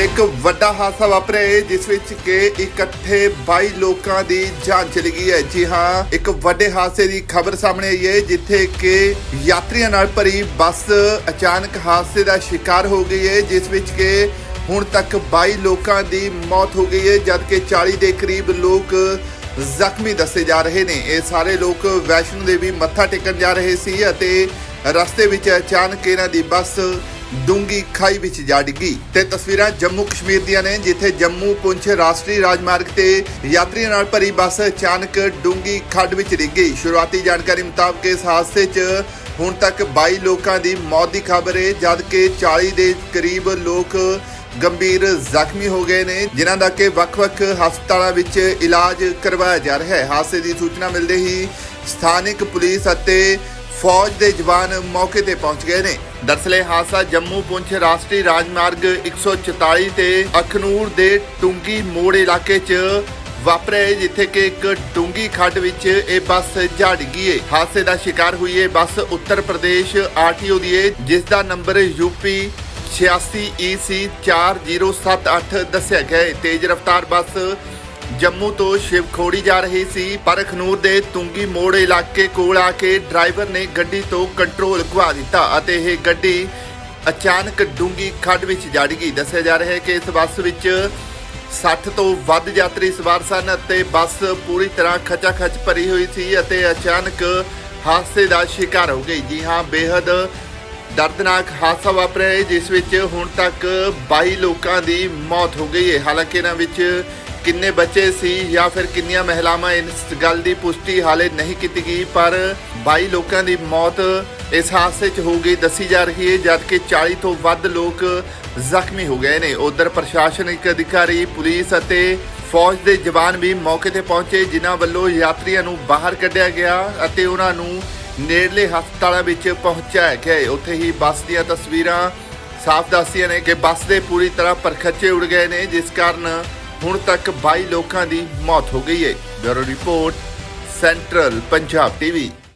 ਇੱਕ ਵੱਡਾ ਹਾਦਸਾ ਵਾਪਰਿਆ ਹੈ, ਜਿਸ ਵਿੱਚ ਕਿ ਇਕੱਠੇ 22 ਲੋਕਾਂ ਦੀ ਜਾਨ ਚਲੀ ਗਈ ਹੈ। ਜੀ ਹਾਂ, ਇੱਕ ਵੱਡੇ ਹਾਦਸੇ ਦੀ ਖਬਰ ਸਾਹਮਣੇ ਆਈ ਹੈ, ਜਿੱਥੇ ਕਿ ਯਾਤਰੀਆਂ ਨਾਲ ਭਰੀ ਬੱਸ ਅਚਾਨਕ ਹਾਦਸੇ ਦਾ ਸ਼ਿਕਾਰ ਹੋ ਗਈ ਹੈ, ਜਿਸ ਵਿੱਚ ਕਿ ਹੁਣ ਤੱਕ 22 ਲੋਕਾਂ ਦੀ ਮੌਤ ਹੋ ਗਈ ਹੈ, ਜਦਕਿ 40 ਦੇ ਕਰੀਬ ਲੋਕ ਜ਼ਖਮੀ ਦੱਸੇ ਜਾ ਰਹੇ ਨੇ। ਇਹ ਸਾਰੇ ਲੋਕ ਵੈਸ਼ਨੋ ਦੇਵੀ ਮੱਥਾ ਟੇਕਣ ਜਾ ਰਹੇ ਸੀ ਅਤੇ ਰਸਤੇ ਵਿੱਚ ਅਚਾਨਕ ਇਹਨਾਂ ਦੀ ਬੱਸ ਡੂੰਗੀ ਖਾਈ ਵਿੱਚ ਜਾ ਡਿੱਗੀ ਤੇ ਤਸਵੀਰਾਂ ਜੰਮੂ ਕਸ਼ਮੀਰ ਦੀਆਂ ਨੇ, ਜਿੱਥੇ ਜੰਮੂ ਪੁੰਛ ਰਾਸ਼ਟਰੀ ਰਾਜਮਾਰਗ ਤੇ ਯਾਤਰੀਆਂ ਨਾਲ ਭਰੀ ਬੱਸ ਅਚਾਨਕ ਡੂੰਗੀ ਖੱਡ ਵਿੱਚ ਡਿੱਗ ਗਈ। ਸ਼ੁਰੂਆਤੀ ਜਾਣਕਾਰੀ ਮੁਤਾਬਕ ਇਸ ਹਾਦਸੇ 'ਚ ਹੁਣ ਤੱਕ 22 ਲੋਕਾਂ ਦੀ ਮੌਤ ਦੀ ਖਬਰ ਹੈ ਜਦਕਿ 40 ਦੇ ਕਰੀਬ ਲੋਕ ਗੰਭੀਰ ਜ਼ਖਮੀ ਹੋ ਗਏ ਨੇ, ਜਿਨ੍ਹਾਂ ਦਾ ਕਿ ਵੱਖ-ਵੱਖ ਹਸਪਤਾਲਾਂ ਵਿੱਚ ਇਲਾਜ ਕਰਵਾਇਆ ਜਾ ਰਿਹਾ ਹੈ। ਹਾਦਸੇ ਦੀ ਸੂਚਨਾ ਮਿਲਦੇ ਹੀ ਸਥਾਨਕ ਪੁਲਿਸ ਅਤੇ ਫੌਜ ਦੇ ਜਵਾਨ ਮੌਕੇ ਤੇ ਪਹੁੰਚ ਗਏ ਨੇ। ਦਰਅਸਲ ਹਾਦਸਾ ਜੰਮੂ ਪੁੰਛ ਰਾਸ਼ਟਰੀ ਰਾਜਮਾਰਗ 144 ਤੇ ਅਖਨੂਰ ਦੇ ਟੁੰਗੀ ਮੋੜ ਇਲਾਕੇ 'ਚ ਵਾਪਰਿਆ ਜਿੱਥੇ ਕਿ ਇੱਕ ਡੂੰਗੀ ਖੱਡ ਵਿੱਚ ਇਹ ਬੱਸ ਜਾ ਗਈ ਏ। ਹਾਦਸੇ ਦਾ ਸ਼ਿਕਾਰ ਹੋਈ ਏ ਬੱਸ ਉੱਤਰ ਪ੍ਰਦੇਸ਼ ਆਰਟੀਓ ਦੀ ਏ, ਜਿਸ ਦਾ ਨੰਬਰ ਯੂਪੀ 86 EC 4078 ਦੱਸਿਆ ਗਿਆ ਹੈ ਤੇਜ਼ ਰਫ਼ਤਾਰ ਬੱਸ ਜੰਮੂ ਤੋਂ ਸ਼ਿਵਖੋੜੀ ਜਾ ਰਹੀ ਸੀ, ਪਰ ਖਨੂਰ ਦੇ ਤੁੰਗੀ ਮੋੜ ਇਲਾਕੇ ਕੋਲ ਆ ਕੇ ਡਰਾਈਵਰ ਨੇ ਗੱਡੀ ਤੋਂ ਕੰਟਰੋਲ ਗਵਾ ਦਿੱਤਾ ਅਤੇ ਇਹ ਗੱਡੀ ਅਚਾਨਕ ਡੂੰਗੀ ਖੱਡ ਵਿੱਚ ਜਾ ਡਿੱਗੀ। ਦੱਸਿਆ ਜਾ ਰਿਹਾ ਹੈ ਕਿ ਇਸ ਬੱਸ ਵਿੱਚ 60 ਤੋਂ ਵੱਧ ਯਾਤਰੀ ਸਵਾਰ ਸਨ ਅਤੇ ਬੱਸ ਪੂਰੀ ਤਰ੍ਹਾਂ ਖਚਾਖਚ ਭਰੀ ਹੋਈ ਸੀ ਅਤੇ ਅਚਾਨਕ ਹਾਦਸੇ ਦਾ ਸ਼ਿਕਾਰ ਹੋ ਗਈ। ਜੀ ਹਾਂ ਬੇहद ਦਰਦਨਾਕ ਹਾਦਸਾ ਵਾਪਰਿਆ ਹੈ, ਜਿਸ ਵਿੱਚ ਹੁਣ ਤੱਕ 22 ਲੋਕਾਂ ਦੀ ਮੌਤ ਹੋ ਗਈ ਹੈ। ਹਾਲਾਂਕਿ ਇਹਨਾਂ ਵਿੱਚ ਕਿੰਨੇ ਬੱਚੇ ਸੀ ਜਾਂ ਫਿਰ ਕਿੰਨੀਆਂ ਮਹਿਲਾਵਾਂ ਇਸ ਗੱਲ ਦੀ ਪੁਸ਼ਟੀ ਹਾਲੇ ਨਹੀਂ ਕੀਤੀ ਗਈ, ਪਰ 22 ਲੋਕਾਂ ਦੀ ਮੌਤ ਇਸ ਹਾਦਸੇ 'ਚ ਹੋ ਗਈ, ਦੱਸੀ ਜਾ ਰਹੀ ਹੈ ਜਦਕਿ 40 ਤੋਂ ਵੱਧ ਲੋਕ ਜ਼ਖਮੀ ਹੋ ਗਏ ਨੇ ਉਧਰ ਪ੍ਰਸ਼ਾਸਨਿਕ ਅਧਿਕਾਰੀ, ਪੁਲਿਸ ਅਤੇ ਫੌਜ ਦੇ ਜਵਾਨ ਵੀ ਮੌਕੇ ਤੇ ਪਹੁੰਚੇ, ਜਿਨ੍ਹਾਂ ਵੱਲੋਂ ਯਾਤਰੀਆਂ ਨੂੰ ਬਾਹਰ ਕੱਢਿਆ ਗਿਆ ਅਤੇ ਉਹਨਾਂ ਨੂੰ ਨੇੜਲੇ ਹਸਪਤਾਲਾਂ ਵਿੱਚ ਪਹੁੰਚਾਇਆ ਗਿਆ ਹੈ। ਉੱਥੇ ਹੀ ਬੱਸ ਦੀਆਂ ਤਸਵੀਰਾਂ ਸਾਫ਼ ਦੱਸਦੀਆਂ ਨੇ ਕਿ ਬੱਸ ਦੇ ਪੂਰੀ ਤਰ੍ਹਾਂ ਪਰਖੱਚੇ ਉੜ ਗਏ ਨੇ, ਜਿਸ ਕਾਰਨ ਹੁਣ ਤੱਕ 22 ਲੋਕਾਂ ਦੀ ਮੌਤ ਹੋ ਗਈ ਹੈ bureau report central Punjab TV.